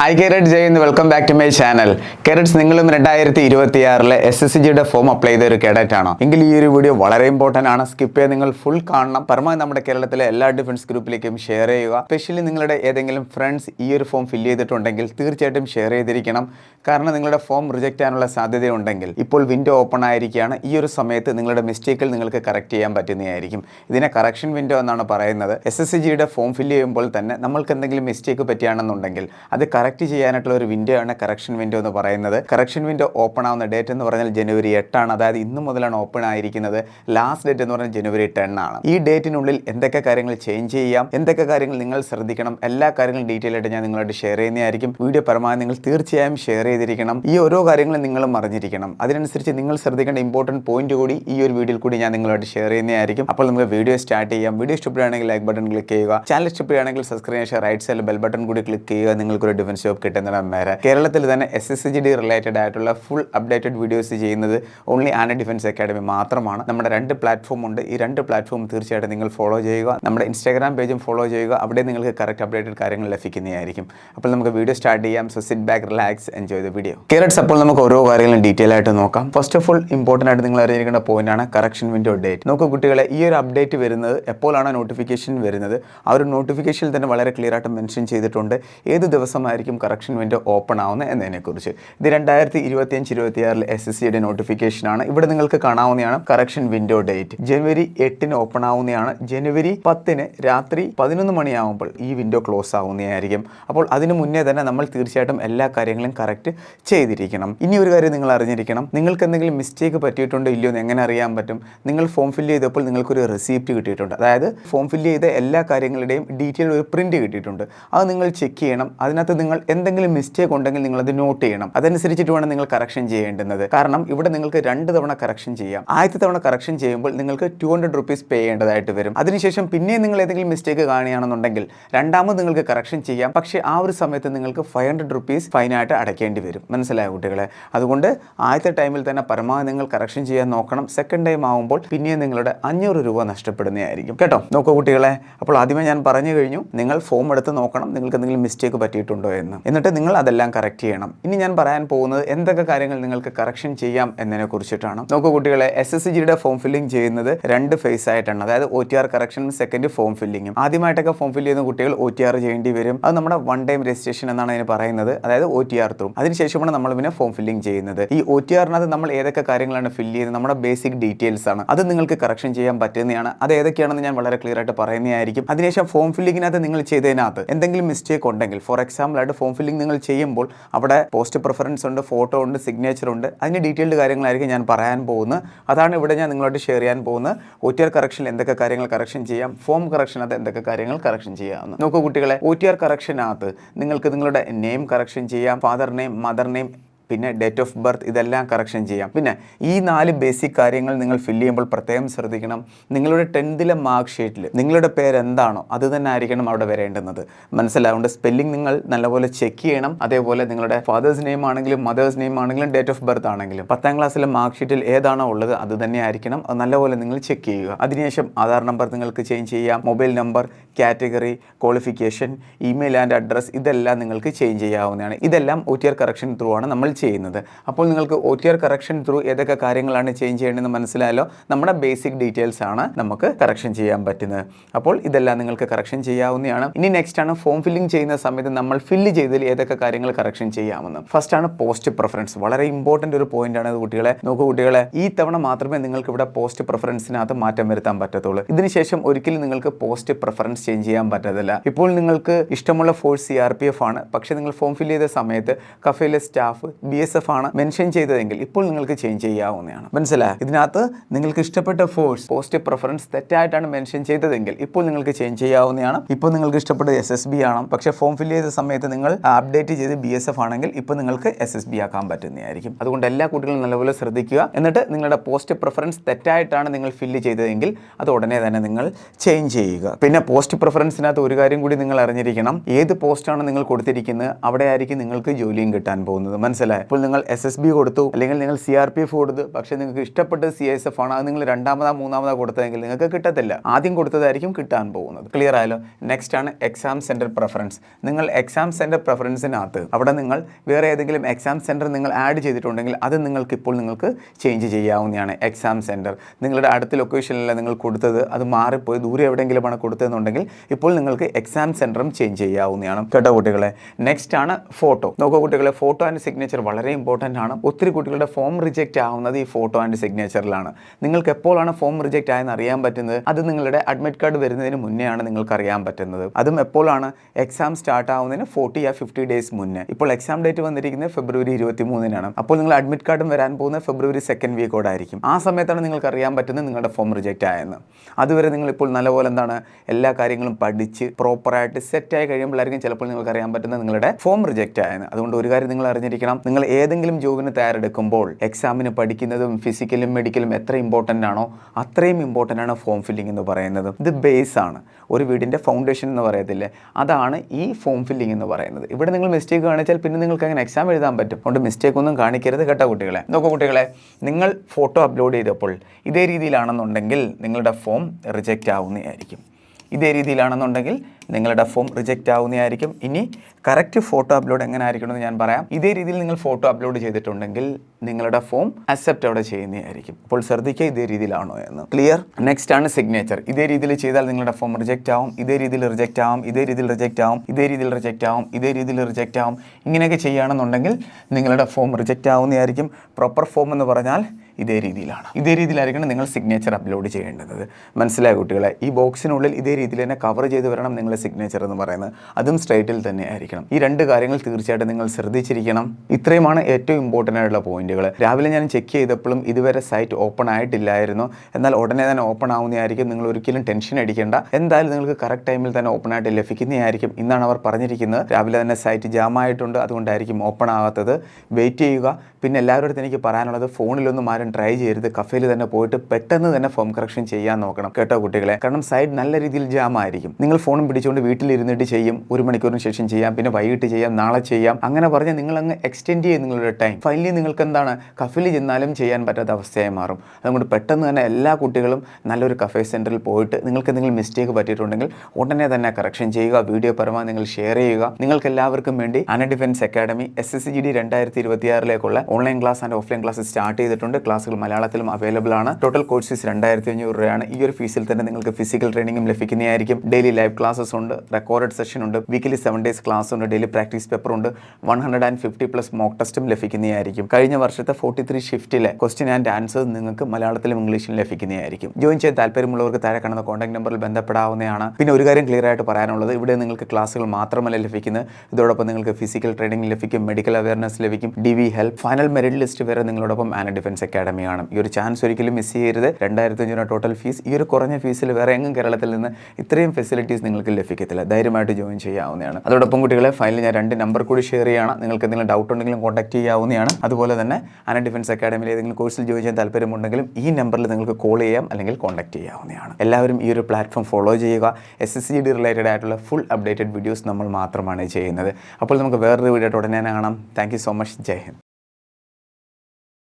Hi cadet ജയ് എന്ന് welcome back to my channel cadets നിങ്ങളും രണ്ടായിരത്തി ഇരുപത്തി ആറിലെ എസ് എസ് ജിയുടെ ഫോം അപ്ലൈ ചെയ്ത ഒരു കേഡറ്റ് ആണോ എങ്കിൽ ഈ ഒരു വീഡിയോ വളരെ ഇമ്പോർട്ടന്റ് ആണ്. സ്കിപ്പ് ചെയ്ത് നിങ്ങൾ ഫുൾ കാണണം. പരമാവധി നമ്മുടെ കേരളത്തിലെ എല്ലാ ഡിഫൻസ് ഗ്രൂപ്പിലേക്കും ഷെയർ ചെയ്യുക. സ്പെഷ്യലി നിങ്ങളുടെ ഏതെങ്കിലും ഫ്രണ്ട്സ് ഈ ഒരു ഫോം ഫില്ല് ചെയ്തിട്ടുണ്ടെങ്കിൽ തീർച്ചയായിട്ടും ഷെയർ ചെയ്തിരിക്കണം. കാരണം നിങ്ങളുടെ ഫോം റിജക്റ്റ് ചെയ്യാനുള്ള സാധ്യതയുണ്ടെങ്കിൽ ഇപ്പോൾ വിൻഡോ ഓപ്പൺ ആയിരിക്കുകയാണ്. ഈ ഒരു സമയത്ത് നിങ്ങളുടെ മിസ്റ്റേക്കിൽ നിങ്ങൾക്ക് കറക്റ്റ് ചെയ്യാൻ പറ്റുന്നതായിരിക്കും. ഇതിനെ കറക്ഷൻ വിൻഡോ എന്നാണ് പറയുന്നത്. എസ് എസ് സി ജിയുടെ ഫോം ഫില്ല് ചെയ്യുമ്പോൾ തന്നെ നമ്മൾക്ക് എന്തെങ്കിലും മിസ്റ്റേക്ക് പറ്റിയാണെന്നുണ്ടെങ്കിൽ അത് കറക്റ്റ് ചെയ്യാനായിട്ടുള്ള ഒരു വിൻഡോ ആണ് കറക്ഷൻ വിൻഡോ എന്ന് പറയുന്നത്. കറക്ഷൻ വിൻഡോ ഓപ്പൺ ആവുന്ന ഡേറ്റ് എന്ന് പറഞ്ഞാൽ ജനുവരി എട്ടാണ്. അതായത് ഇന്ന് മുതലാണ് ഓപ്പൺ ആയിരിക്കുന്നത്. ലാസ്റ്റ് ഡേറ്റ് എന്ന് പറഞ്ഞാൽ ജനുവരി ടെൻ ആണ്. ഈ ഡേറ്റിനുള്ളിൽ എന്തൊക്കെ കാര്യങ്ങൾ ചേഞ്ച് ചെയ്യാം? എന്തൊക്കെ കാര്യങ്ങൾ നിങ്ങൾ ശ്രദ്ധിക്കണം? എല്ലാ കാര്യങ്ങളും ഡീറ്റെയിൽ ആയിട്ട് ഞാൻ നിങ്ങളോട് ഷെയർ ചെയ്യുന്നതായിരിക്കും. വീഡിയോ പരമാവധി നിങ്ങൾ തീർച്ചയായും ഷെയർ ചെയ്തിരിക്കണം. ഈ ഓരോ കാര്യങ്ങളും നിങ്ങളും അറിഞ്ഞിരിക്കണം. അതിനനുസരിച്ച് നിങ്ങൾ ശ്രദ്ധിക്കേണ്ട ഇമ്പോർട്ടന്റ് പോയിന്റ് കൂടി ഈ ഒരു വീഡിയോയിൽ കൂടി ഞാൻ നിങ്ങളോട് ഷെയർ ചെയ്യുന്നതായിരിക്കും. അപ്പോൾ നമുക്ക് വീഡിയോ സ്റ്റാർട്ട് ചെയ്യാം. വീഡിയോ ഇഷ്ടപ്പെടുകയാണെങ്കിൽ ലൈക്ക് ബട്ടൺ ക്ലിക്ക് ചെയ്യുക. ചാനൽ ഇഷ്ടപ്പെടുകയാണെങ്കിൽ സബ്സ്ക്രൈബ് ചെയ്യുക. റൈറ്റ് സൈഡിൽ ബെൽ ബട്ടൺ കൂടി ക്ലിക്ക് ചെയ്യുക. നിങ്ങൾക്കൊരു ഡിഫൻസ് ജോബ് കിട്ടുന്നിടം വരെ കേരളത്തിൽ തന്നെ S S C D related ആയിട്ടുള്ള ഫുൾ അപ്ഡേറ്റഡ് വീഡിയോസ് ചെയ്യുന്നത് ഓൺലി ആന ഡിഫൻസ് അക്കാഡമി മാത്രമാണ്. നമ്മുടെ രണ്ട് പ്ലാറ്റ്ഫോം ഉണ്ട്. ഈ രണ്ട് പ്ലാറ്റ്ഫോം തീർച്ചയായിട്ടും നിങ്ങൾ ഫോളോ ചെയ്യുക. നമ്മുടെ ഇൻസ്റ്റാഗ്രാം പേജും ഫോളോ ചെയ്യുക. അവിടെ നിങ്ങൾക്ക് കറക്റ്റ് അപ്ഡേറ്റഡ് കാര്യങ്ങൾ ലഭിക്കുന്നതായിരിക്കും. അപ്പോൾ നമുക്ക് വീഡിയോ സ്റ്റാർട്ട് ചെയ്യാം. So sit back relax enjoy the video cadets അപ്പോൾ നമുക്ക് ഓരോ കാര്യങ്ങളും ഡീറ്റെയിൽ ആയിട്ട് നോക്കാം. ഫസ്റ്റ് ഓഫ് ഓൾ ഇമ്പോർട്ടന്റ് ആയിട്ട് നിങ്ങൾ അറിഞ്ഞിരിക്കേണ്ട ആണ് കറക്ഷൻ വിൻഡോ ഡേറ്റ് നോക്കൂ കുട്ടികളെ ഈ ഒരു അപ്ഡേറ്റ് വരുന്നത് എപ്പോഴാണ് നോട്ടിഫിക്കേഷൻ വരുന്നത്? ആ ഒരു നോട്ടിഫിക്കേഷനിൽ തന്നെ വളരെ ക്ലിയർ ആയിട്ട് മെൻഷൻ ചെയ്തിട്ടുണ്ട്. ഏത് ദിവസമായിരിക്കും കറക്ഷൻ വിൻഡോ ഓപ്പൺ ആവുന്നത് എന്നതിനെക്കുറിച്ച്. ഇത് രണ്ടായിരത്തി ഇരുപത്തിയഞ്ച് ഇരുപത്തിയാറിൽ എസ് എസ് സിയുടെ നോട്ടിഫിക്കേഷനാണ് ഇവിടെ നിങ്ങൾക്ക് കാണാവുന്നതാണ് കറക്ഷൻ വിൻഡോ ഡേറ്റ് ജനുവരി എട്ടിന് ഓപ്പൺ ആവുന്നതാണ്. ജനുവരി പത്തിന് രാത്രി പതിനൊന്ന് മണിയാവുമ്പോൾ ഈ വിൻഡോ ക്ലോസ് ആവുന്നതായിരിക്കും. അപ്പോൾ അതിന് മുന്നേ തന്നെ നമ്മൾ തീർച്ചയായിട്ടും എല്ലാ കാര്യങ്ങളും കറക്റ്റ് ചെയ്തിരിക്കണം. ഇനി ഒരു കാര്യം നിങ്ങൾ അറിഞ്ഞിരിക്കണം. നിങ്ങൾക്ക് എന്തെങ്കിലും മിസ്റ്റേക്ക് പറ്റിയിട്ടുണ്ടോ ഇല്ലയോ എന്ന് എങ്ങനെ അറിയാൻ പറ്റും? നിങ്ങൾ ഫോം ഫില്ല് ചെയ്തപ്പോൾ നിങ്ങൾക്കൊരു റെസിപ്റ്റ് കിട്ടിയിട്ടുണ്ട്. അതായത് ഫോം ഫില്ല് ചെയ്ത എല്ലാ കാര്യങ്ങളുടെയും ഡീറ്റെയിൽ ഒരു പ്രിന്റ് കിട്ടിയിട്ടുണ്ട്. അത് നിങ്ങൾ ചെക്ക് ചെയ്യണം. അതിനകത്ത് നിങ്ങൾ എന്തെങ്കിലും മിസ്റ്റേക്ക് ഉണ്ടെങ്കിൽ നിങ്ങൾ അത് നോട്ട് ചെയ്യണം. അതനുസരിച്ചിട്ട് വേണം നിങ്ങൾ കറക്ഷൻ ചെയ്യേണ്ടുന്നത്. കാരണം ഇവിടെ നിങ്ങൾക്ക് രണ്ട് തവണ കറക്ഷൻ ചെയ്യാം. ആദ്യത്തെ തവണ കറക്ഷൻ ചെയ്യുമ്പോൾ നിങ്ങൾക്ക് ടു ഹൺഡ്രഡ് റുപ്പീസ് പേ ചെയ്യേണ്ടതായിട്ട് വരും. അതിനുശേഷം പിന്നെയും നിങ്ങൾ ഏതെങ്കിലും മിസ്റ്റേക്ക് കാണുകയാണെന്നുണ്ടെങ്കിൽ രണ്ടാമത് നിങ്ങൾക്ക് കറക്ഷൻ ചെയ്യാം. പക്ഷേ ആ ഒരു സമയത്ത് നിങ്ങൾക്ക് ഫൈവ് ഹൺഡ്രഡ് റുപ്പീസ് ഫൈനായിട്ട് അടയ്ക്കേണ്ടി വരും. മനസ്സിലായ കുട്ടികളെ? അതുകൊണ്ട് ആദ്യത്തെ ടൈമിൽ തന്നെ പരമാവധി നിങ്ങൾ കറക്ഷൻ ചെയ്യാൻ നോക്കണം. സെക്കൻഡ് ടൈം ആകുമ്പോൾ പിന്നെയും നിങ്ങളുടെ അഞ്ഞൂറ് രൂപ നഷ്ടപ്പെടുന്നതായിരിക്കും. കേട്ടോ? നോക്കൂ കുട്ടികളെ. അപ്പോൾ ആദ്യമേ ഞാൻ പറഞ്ഞു കഴിഞ്ഞു. നിങ്ങൾ ഫോം എടുത്ത് നോക്കണം. നിങ്ങൾക്ക് എന്തെങ്കിലും മിസ്റ്റേക്ക് പറ്റിയിട്ടുണ്ടോ എന്ന്. എന്നിട്ട് നിങ്ങൾ അതെല്ലാം കറക്റ്റ് ചെയ്യണം. ഇനി ഞാൻ പറയാൻ പോകുന്നത് എന്തൊക്കെ കാര്യങ്ങൾ നിങ്ങൾക്ക് കറക്ഷൻ ചെയ്യാം എന്നതിനെ കുറിച്ചിട്ടാണ്. നോക്കൂ കുട്ടികളെ എസ് എസ് ജിയുടെ ഫോം ഫില്ലിംഗ് ചെയ്യുന്നത് രണ്ട് ഫേസ് ആയിട്ടാണ്. അതായത് ഒ ടി ആർ കറക്ഷനും സെക്കൻഡ് ഫോം ഫില്ലിങ്ങും ആദ്യമായിട്ടൊക്കെ ഫോം ഫില്ല് ചെയ്യുന്ന കുട്ടികൾ ഒ ടി ആർ ചെയ്യേണ്ടി വരും. അത് നമ്മുടെ വൺ ടൈം രജിസ്ട്രേഷൻ എന്നാണ് അതിന് പറയുന്നത്. അതായത് ഒ ടി ആർ ത്രൂ അതിനുശേഷമാണ് നമ്മൾ പിന്നെ ഫോം ഫില്ലിംഗ് ചെയ്യുന്നത്. ഈ ഒ ടി ആറിനകത്ത് നമ്മൾ ഏതൊക്കെ കാര്യങ്ങളാണ് ഫില്ല് ചെയ്യുന്നത്? നമ്മുടെ ബേസിക് ഡീറ്റെയിൽസ് ആണ്. അത് നിങ്ങൾക്ക് കറക്ഷൻ ചെയ്യാൻ പറ്റുന്നതാണ്. അത് ഏതൊക്കെയാണെന്ന് ഞാൻ വളരെ ക്ലിയർ ആയിട്ട് പറയുന്നതായിരിക്കും. അതിനുശേഷം ഫോം ഫില്ലിങ്ങിനകത്ത് നിങ്ങൾ ചെയ്തതിനകത്ത് എന്തെങ്കിലും മിസ്റ്റേക്ക് ഉണ്ടെങ്കിൽ ഫോർ എക്സാമ്പിൾ ആയിട്ട് ഫോം ഫില്ലിംഗ് നിങ്ങൾ ചെയ്യുമ്പോൾ അവിടെ പോസ്റ്റ് പ്രിഫറൻസ് ഉണ്ട് ഫോട്ടോ ഉണ്ട് സിഗ്നേച്ചർ ഉണ്ട്. അതിന് ഡീറ്റെയിൽഡ് കാര്യങ്ങളായിരിക്കും ഞാൻ പറയാൻ പോകുന്നത്. അതാണ് ഇവിടെ ഞാൻ നിങ്ങളോട് ഷെയർ ചെയ്യാൻ പോകുന്നത്. ഒ ടി ആർ കറക്ഷനിൽ എന്തൊക്കെ കാര്യങ്ങൾ കറക്ഷൻ ചെയ്യാം? ഫോം കറക്ഷനകത്ത് എന്തൊക്കെ കാര്യങ്ങൾ കറക്ഷൻ ചെയ്യാമെന്ന്. നോക്കൂ കുട്ടികളെ ഒ ടി ആർ കറക്ഷനകത്ത് നിങ്ങൾക്ക് നിങ്ങളുടെ നെയിം കറക്ഷൻ ചെയ്യാം. ഫാദർ നെയിം മദർ നെയിം പിന്നെ ഡേറ്റ് ഓഫ് ബർത്ത് ഇതെല്ലാം കറക്ഷൻ ചെയ്യാം. പിന്നെ ഈ നാല് ബേസിക് കാര്യങ്ങൾ നിങ്ങൾ ഫില്ല് ചെയ്യുമ്പോൾ പ്രത്യേകം ശ്രദ്ധിക്കണം. നിങ്ങളുടെ ടെൻത്തിലെ മാർക്ക് ഷീറ്റിൽ നിങ്ങളുടെ പേര് എന്താണോ അത് തന്നെ ആയിരിക്കണം അവിടെ വരേണ്ടുന്നത്. മനസ്സിലാവുകൊണ്ട് സ്പെല്ലിംഗ് നിങ്ങൾ നല്ലപോലെ ചെക്ക് ചെയ്യണം. അതേപോലെ നിങ്ങളുടെ ഫാദേഴ്സ് നെയിം ആണെങ്കിലും മദേഴ്സ് നെയിം ആണെങ്കിലും ഡേറ്റ് ഓഫ് ബർത്ത് ആണെങ്കിലും പത്താം ക്ലാസ്സിലെ മാർക്ക് ഷീറ്റിൽ ഏതാണോ ഉള്ളത് അത് തന്നെ ആയിരിക്കണം. അത് നല്ലപോലെ നിങ്ങൾ ചെക്ക് ചെയ്യുക. അതിനുശേഷം ആധാർ നമ്പർ നിങ്ങൾക്ക് ചേഞ്ച് ചെയ്യാം. Mobile number category qualification email and address ഇതെല്ലാം നിങ്ങൾക്ക് ചേഞ്ച് ചെയ്യാവുന്നതാണ്. ഇതെല്ലാം O T R correction through ആണ്. നമ്മൾ ചെയ്യുന്നത്. അപ്പോൾ നിങ്ങൾക്ക് O T R correction through ഏതൊക്കെ കാര്യങ്ങളാണ് ചേഞ്ച് ചെയ്യേണ്ടതെന്ന് മനസ്സിലായാലോ നമ്മുടെ ബേസിക് ഡീറ്റെയിൽസ് ആണ് നമുക്ക് കറക്ഷൻ ചെയ്യാൻ പറ്റുന്നത്. അപ്പോൾ ഇതെല്ലാം നിങ്ങൾക്ക് കറക്ഷൻ ചെയ്യാവുന്നതാണ്. ഇനി നെക്സ്റ്റ് ആണ് ഫോം ഫില്ലിംഗ് ചെയ്യുന്ന സമയത്ത് നമ്മൾ ഫില്ല് ചെയ്തതിൽ ഏതൊക്കെ കാര്യങ്ങൾ കറക്ഷൻ ചെയ്യാമെന്ന്. ഫസ്റ്റ് ആണ് പോസ്റ്റ് പ്രിഫറൻസ് വളരെ ഇമ്പോർട്ടന്റ് ഒരു പോയിന്റ് ആണ് കുട്ടികളെ. നോക്കൂ കുട്ടികളെ ഈ തവണ മാത്രമേ നിങ്ങൾക്ക് ഇവിടെ പോസ്റ്റ് പ്രിഫറൻസിനകത്ത് മാറ്റം വരുത്താൻ പറ്റത്തുള്ളൂ. ഇതിനുശേഷം ഒരിക്കലും നിങ്ങൾക്ക് പോസ്റ്റ് പ്രിഫറൻസ് ചേഞ്ച് ചെയ്യാൻ പറ്റത്തില്ല. ഇപ്പോൾ നിങ്ങൾക്ക് ഇഷ്ടമുള്ള force C R P F ആണ്. പക്ഷേ നിങ്ങൾ ഫോം ഫില്ല് ചെയ്ത സമയത്ത് കഫയിലെ സ്റ്റാഫ് ബി എസ് എഫ് ആണ് മെൻഷൻ ചെയ്തതെങ്കിൽ ഇപ്പോൾ നിങ്ങൾക്ക് ചേഞ്ച് ചെയ്യാവുന്നതാണ്. മനസ്സിലായി? ഇതിനകത്ത് നിങ്ങൾക്ക് ഇഷ്ടപ്പെട്ട ഫോഴ്സ് പോസ്റ്റ് പ്രിഫറൻസ് തെറ്റായിട്ടാണ് മെൻഷൻ ചെയ്തതെങ്കിൽ ഇപ്പോൾ നിങ്ങൾക്ക് ചേഞ്ച് ചെയ്യാവുന്നതാണ്. ഇപ്പോൾ നിങ്ങൾക്ക് ഇഷ്ടപ്പെട്ട എസ് എസ് ബി ആണ്. പക്ഷേ ഫോം ഫില്ല് ചെയ്ത സമയത്ത് നിങ്ങൾ അപ്ഡേറ്റ് ചെയ്ത് ബി എസ് എഫ് ആണെങ്കിൽ ഇപ്പോൾ നിങ്ങൾക്ക് എസ് എസ് ബി ആക്കാൻ പറ്റുന്നതായിരിക്കും. അതുകൊണ്ട് എല്ലാ കുട്ടികളും നല്ലപോലെ ശ്രദ്ധിക്കുക. എന്നിട്ട് നിങ്ങളുടെ പോസ്റ്റ് പ്രിഫറൻസ് തെറ്റായിട്ടാണ് നിങ്ങൾ ഫില്ല് ചെയ്തതെങ്കിൽ അത് ഉടനെ തന്നെ നിങ്ങൾ ചേഞ്ച് ചെയ്യുക. പിന്നെ പോസ്റ്റ് പ്രിഫറൻസിനകത്ത് ഒരു കാര്യം കൂടി നിങ്ങൾ അറിഞ്ഞിരിക്കണം. ഏത് പോസ്റ്റാണ് നിങ്ങൾ കൊടുത്തിരിക്കുന്നത്? അവിടെ ആയിരിക്കും നിങ്ങൾക്ക് ജോലിയും കിട്ടാൻ പോകുന്നത്. മനസ്സിലായോ? ഇപ്പോൾ നിങ്ങൾ എസ് എസ് ബി കൊടുത്തു അല്ലെങ്കിൽ നിങ്ങൾ സി ആർ പി എഫ് കൊടുത്തു പക്ഷേ നിങ്ങൾക്ക് ഇഷ്ടപ്പെട്ടത് സി എസ് എഫ് ആണ് അത് നിങ്ങൾ രണ്ടാമതാ മൂന്നാമതാ കൊടുത്തതെങ്കിൽ നിങ്ങൾക്ക് കിട്ടത്തില്ല. ആദ്യം കൊടുത്തതായിരിക്കും കിട്ടാൻ പോകുന്നത്. ക്ലിയർ ആയാലോ നെക്സ്റ്റ് ആണ് എക്സാം സെന്റർ പ്രിഫറൻസ് നിങ്ങൾ എക്സാം സെന്റർ പ്രിഫറൻസിനകത്ത് അവിടെ നിങ്ങൾ വേറെ ഏതെങ്കിലും എക്സാം സെന്റർ നിങ്ങൾ ആഡ് ചെയ്തിട്ടുണ്ടെങ്കിൽ അത് നിങ്ങൾക്ക് ഇപ്പോൾ നിങ്ങൾക്ക് ചേഞ്ച് ചെയ്യാവുന്നതാണ് എക്സാം സെന്റർ നിങ്ങളുടെ അടുത്ത ലൊക്കേഷനിലല്ല നിങ്ങൾ കൊടുത്തത് അത് മാറിപ്പോയി ദൂരെ എവിടെയെങ്കിലുമാണ് കൊടുത്തതെന്നുണ്ടെങ്കിൽ ഇപ്പോൾ നിങ്ങൾക്ക് എക്സാം സെന്ററും ചേഞ്ച് ചെയ്യാവുന്നതാണ്. കേട്ടോ കുട്ടികളെ? നെക്സ്റ്റ് ആണ് ഫോട്ടോ നോക്കൂ കുട്ടികളെ ഫോട്ടോ ആൻഡ് സിഗ്നേച്ചർ വളരെ ഇമ്പോർട്ടന്റ് ആണ്. ഒത്തിരി കുട്ടികളുടെ ഫോം റിജക്റ്റ് ആവുന്നത് ഈ ഫോട്ടോ ആൻഡ് സിഗ്നേച്ചറിലാണ് നിങ്ങൾക്ക് എപ്പോഴാണ് ഫോം റിജക്റ്റ് ആയെന്ന് അറിയാൻ പറ്റുന്നത്? അത് നിങ്ങളുടെ അഡ്മിറ്റ് കാർഡ് വരുന്നതിന് മുന്നേ ആണ് നിങ്ങൾക്ക് അറിയാൻ പറ്റുന്നത്. അതും എപ്പോഴാണ് എക്സാം സ്റ്റാർട്ട് ആവുന്നതിന് ഫോർട്ടി ആ ഫിഫ്റ്റി ഡേയ്സ് മുന്നേ. ഇപ്പോൾ എക്സാം ഡേറ്റ് വന്നിരിക്കുന്നത് ഫെബ്രുവരി ഇരുപത്തി മൂന്നിനാണ് അപ്പോൾ നിങ്ങൾ അഡ്മിറ്റ് കാർഡും വരാൻ പോകുന്ന ഫെബ്രുവരി സെക്കൻഡ് വീക്കോടായിരിക്കും ആ സമയത്താണ് നിങ്ങൾക്ക് അറിയാൻ പറ്റുന്നത് നിങ്ങളുടെ ഫോം റിജക്റ്റ് ആയെന്ന്. അതുവരെ നിങ്ങൾ ഇപ്പോൾ നല്ലപോലെ എന്താണ് എല്ലാ കാര്യങ്ങളും പഠിച്ച് പ്രോപ്പറായിട്ട് സെറ്റായി കഴിയുമ്പോഴായിരിക്കും ചിലപ്പോൾ നിങ്ങൾക്ക് അറിയാൻ പറ്റുന്നത് നിങ്ങളുടെ ഫോം റിജക്റ്റ് ആയെന്ന്. അതുകൊണ്ട് ഒരു കാര്യം നിങ്ങൾ അറിഞ്ഞിരിക്കണം. നിങ്ങൾ ഏതെങ്കിലും ജോബിന് തയ്യാറെടുക്കുമ്പോൾ എക്സാമിന് പഠിക്കുന്നതും ഫിസിക്കലും മെഡിക്കലും എത്ര ഇമ്പോർട്ടന്റ് ആണോ അത്രയും ഇമ്പോർട്ടന്റ് ആണ് ഫോം ഫില്ലിംഗ് എന്ന് പറയുന്നത്. ഇത് ബേസ് ആണ്. ഒരു വീടിന്റെ ഫൗണ്ടേഷൻ എന്ന് പറയത്തില്ലേ? അതാണ് ഈ ഫോം ഫില്ലിംഗ് എന്ന് പറയുന്നത്. ഇവിടെ നിങ്ങൾ മിസ്റ്റേക്ക് കാണിച്ചാൽ പിന്നെ നിങ്ങൾക്ക് അങ്ങനെ എക്സാം എഴുതാൻ പറ്റും. അതുകൊണ്ട് മിസ്റ്റേക്ക് ഒന്നും കാണിക്കരുത് കേട്ടോ കുട്ടികളെ. നോക്കൂ കുട്ടികളെ നിങ്ങൾ ഫോട്ടോ അപ്ലോഡ് ചെയ്തപ്പോൾ ഇതേ രീതിയിലാണെന്നുണ്ടെങ്കിൽ നിങ്ങളുടെ ഫോം റിജക്റ്റ് ആവുന്നതായിരിക്കും. ഇതേ രീതിയിലാണെന്നുണ്ടെങ്കിൽ നിങ്ങളുടെ ഫോം റിജക്റ്റ് ആവുന്നതായിരിക്കും ഇനി കറക്റ്റ് ഫോട്ടോ അപ്ലോഡ് എങ്ങനെ ആയിരിക്കണം എന്ന് ഞാൻ പറയാം. ഇതേ രീതിയിൽ നിങ്ങൾ ഫോട്ടോ അപ്ലോഡ് ചെയ്തിട്ടുണ്ടെങ്കിൽ നിങ്ങളുടെ ഫോം അക്സെപ്റ്റ് അവിടെ ചെയ്യുന്നതായിരിക്കും അപ്പോൾ ശ്രദ്ധിക്കുക ഇതേ രീതിയിലാണോ എന്ന്. ക്ലിയർ നെക്സ്റ്റ് ആണ് സിഗ്നേച്ചർ ഇതേ രീതിയിൽ ചെയ്താൽ നിങ്ങളുടെ ഫോം റിജക്റ്റ് ആവും. ഇതേ രീതിയിൽ റിജക്റ്റ് ആവും. ഇതേ രീതിയിൽ റിജക്റ്റ് ആവും. ഇതേ രീതിയിൽ റിജക്റ്റ് ആവും. ഇതേ രീതിയിൽ റിജക്റ്റ് ആവും. ഇങ്ങനെയൊക്കെ ചെയ്യുകയാണെന്നുണ്ടെങ്കിൽ നിങ്ങളുടെ ഫോം റിജക്റ്റ് ആവുന്നതായിരിക്കും പ്രോപ്പർ ഫോം എന്ന് പറഞ്ഞാൽ ഇതേ രീതിയിലാണ്. ഇതേ രീതിയിലായിരിക്കണം നിങ്ങൾ സിഗ്നേച്ചർ അപ്ലോഡ് ചെയ്യേണ്ടത്. മനസ്സിലായ കുട്ടികളെ? ഈ ബോക്സിനുള്ളിൽ ഇതേ രീതിയിൽ തന്നെ കവർ ചെയ്ത് വരണം നിങ്ങളുടെ സിഗ്നേച്ചർ എന്ന് പറയുന്നത്. അതും സ്ട്രൈറ്റിൽ തന്നെ ആയിരിക്കണം. ഈ രണ്ട് കാര്യങ്ങൾ തീർച്ചയായിട്ടും നിങ്ങൾ ശ്രദ്ധിച്ചിരിക്കണം. ഇത്രയുമാണ് ഏറ്റവും ഇമ്പോർട്ടന്റ് ആയിട്ടുള്ള പോയിന്റുകൾ രാവിലെ ഞാൻ ചെക്ക് ചെയ്തപ്പോഴും ഇതുവരെ സൈറ്റ് ഓപ്പൺ ആയിട്ടില്ലായിരുന്നു. എന്നാൽ ഉടനെ തന്നെ ഓപ്പൺ ആവുന്നതായിരിക്കും. നിങ്ങൾ ഒരിക്കലും ടെൻഷൻ അടിക്കേണ്ട. എന്തായാലും നിങ്ങൾക്ക് കറക്റ്റ് ടൈമിൽ തന്നെ ഓപ്പൺ ആയിട്ട് ലഭിക്കുന്നതായിരിക്കും ഇന്നാണ് അവർ പറഞ്ഞിരിക്കുന്നത്. രാവിലെ തന്നെ സൈറ്റ് ജാം ആയിട്ടുണ്ട്. അതുകൊണ്ടായിരിക്കും ഓപ്പൺ ആകാത്തത്. വെയിറ്റ് ചെയ്യുക. പിന്നെ എല്ലാവരുടെ എനിക്ക് പറയാനുള്ളത് ഫോണിലൊന്നും ആരും ട്രൈ ചെയ്യരുത്. കഫേയിൽ തന്നെ പോയിട്ട് പെട്ടെന്ന് തന്നെ ഫോം കറക്ഷൻ ചെയ്യാൻ നോക്കണം കേട്ടോ കുട്ടികളെ. കാരണം സൈഡ് നല്ല രീതിയിൽ ജാം ആയിരിക്കും. നിങ്ങൾ ഫോണും പിടിച്ചുകൊണ്ട് വീട്ടിലിരുന്നിട്ട് ചെയ്യും. ഒരു മണിക്കൂറിന് ശേഷം ചെയ്യാം. പിന്നെ വൈകിട്ട് ചെയ്യാം. നാളെ ചെയ്യാം. അങ്ങനെ പറഞ്ഞ് നിങ്ങൾ അങ്ങ് എക്സ്റ്റെൻഡ് ചെയ്യും നിങ്ങളുടെ ടൈം ഫൈനലി നിങ്ങൾക്ക് എന്താണ് കഫേയിൽ ചെന്നാലും ചെയ്യാൻ പറ്റാത്ത അവസ്ഥയായി മാറും. അതുകൊണ്ട് പെട്ടെന്ന് തന്നെ എല്ലാ കുട്ടികളും നല്ലൊരു കഫേ സെന്ററിൽ പോയിട്ട് നിങ്ങൾക്ക് എന്തെങ്കിലും മിസ്റ്റേക്ക് പറ്റിയിട്ടുണ്ടെങ്കിൽ ഉടനെ തന്നെ കറക്ഷൻ ചെയ്യുക. വീഡിയോ പരമാവധി നിങ്ങൾ ഷെയർ ചെയ്യുക. നിങ്ങൾക്ക് എല്ലാവർക്കും വേണ്ടി Ana defence academy S S G D രണ്ടായിരത്തി ഇരുപത്തിയാറിലേക്കുള്ള online class and offline class start ചെയ്തിട്ടുണ്ട്. ക്ലാസ്സുകൾ മലയാളത്തിലും അവൈലബിൾ ആണ്. ടോട്ടൽ കോഴ്സ് ഫീസ് രണ്ടായിരത്തി അഞ്ഞൂറ് രൂപയാണ്. ഈ ഒരു ഫീസിൽ തന്നെ നിങ്ങൾക്ക് ഫിസിക്കൽ ട്രെയിനിങ്ങും ലഭിക്കുന്നതായിരിക്കും. ഡെയിലി ലൈവ് ക്ലാസ്സസ് ഉണ്ട്. റെക്കോർഡഡ് സെഷൻ ഉണ്ട്. വീക്കിലി സെവൻ ഡേയ്സ് ക്ലാസ് ഉണ്ട്. ഡെയിലി പ്രാക്ടീസ് പേപ്പർ ഉണ്ട്. One hundred and fifty plus mock ടെസ്റ്റും ലഭിക്കുന്നതായിരിക്കും. കഴിഞ്ഞ വർഷത്തെ ഫോർട്ടി ത്രീ ഷിഫ്റ്റിലെ ക്വസ്റ്റ്യൻ ആൻഡ് ആൻസേഴ്സ് നിങ്ങൾക്ക് മലയാളത്തിലും ഇംഗ്ലീഷിലും ലഭിക്കുന്നതായിരിക്കും. ജോയിൻ ചെയ്യാൻ താല്പര്യമുള്ളവർക്ക് താഴെ കാണുന്ന കോൺടാക്ട് നമ്പറിൽ ബന്ധപ്പെടാവുന്നതാണ്. പിന്നെ ഒരു കാര്യം ക്ലിയർ ആയിട്ട് പറയാനുള്ളത്. ഇവിടെ നിങ്ങൾക്ക് ക്ലാസ്സുകൾ മാത്രമല്ല ലഭിക്കുന്നത്. ഇതോടൊപ്പം നിങ്ങൾക്ക് ഫിസിക്കൽ ട്രെയിനിങ് ലഭിക്കും. മെഡിക്കൽ അവയർനെസ് ലഭിക്കും. D V help final merit list വരെ നിങ്ങളോടൊപ്പം ആന ഡിഫൻസ് അക്കാഡമിയാണ് ഈ ഒരു ചാൻസ് ഒരിക്കലും മിസ് ചെയ്യരുത്. രണ്ടായിരത്തി അഞ്ഞൂറ് ടോട്ടൽ ഫീസ് ഈ ഒരു കുറഞ്ഞ ഫീസിൽ വേറെ എങ്ങും കേരളത്തിൽ നിന്ന് ഇത്രയും ഫെസിലിറ്റീസ് നിങ്ങൾക്ക് ലഭിക്കത്തില്ല. ധൈര്യമായിട്ട് ജോയിൻ ചെയ്യാവുന്നതാണ്. അതോടൊപ്പം കുട്ടികളെ ഫൈനൽ ഞാൻ രണ്ട് നമ്പർ കൂടി ഷെയർ ചെയ്യണം. നിങ്ങൾക്ക് എന്തെങ്കിലും ഡൗട്ട് ഉണ്ടെങ്കിലും കോൺടാക്ട് ചെയ്യാവുന്നതാണ്. അതുപോലെ തന്നെ അന ഡിഫൻസ് അക്കാഡമിയിൽ ഏതെങ്കിലും കോഴ്സിൽ ജോയിൻ ചെയ്യാൻ താല്പര്യമുണ്ടെങ്കിലും ഈ നമ്പറിൽ നിങ്ങൾക്ക് കോൾ ചെയ്യാം അല്ലെങ്കിൽ കോൺടാക്ട് ചെയ്യാവുന്നതാണ്. എല്ലാവരും ഈ ഒരു പ്ലാറ്റ്ഫോം ഫോളോ ചെയ്യുക. S S C D related ആയിട്ടുള്ള ഫുൾ അപ്ഡേറ്റഡ് വീഡിയോസ് നമ്മൾ മാത്രമാണ് ചെയ്യുന്നത്. അപ്പോൾ നമുക്ക് വേറൊരു വീഡിയോ ഉടനെ കാണാം. Thank so much Jai Hind.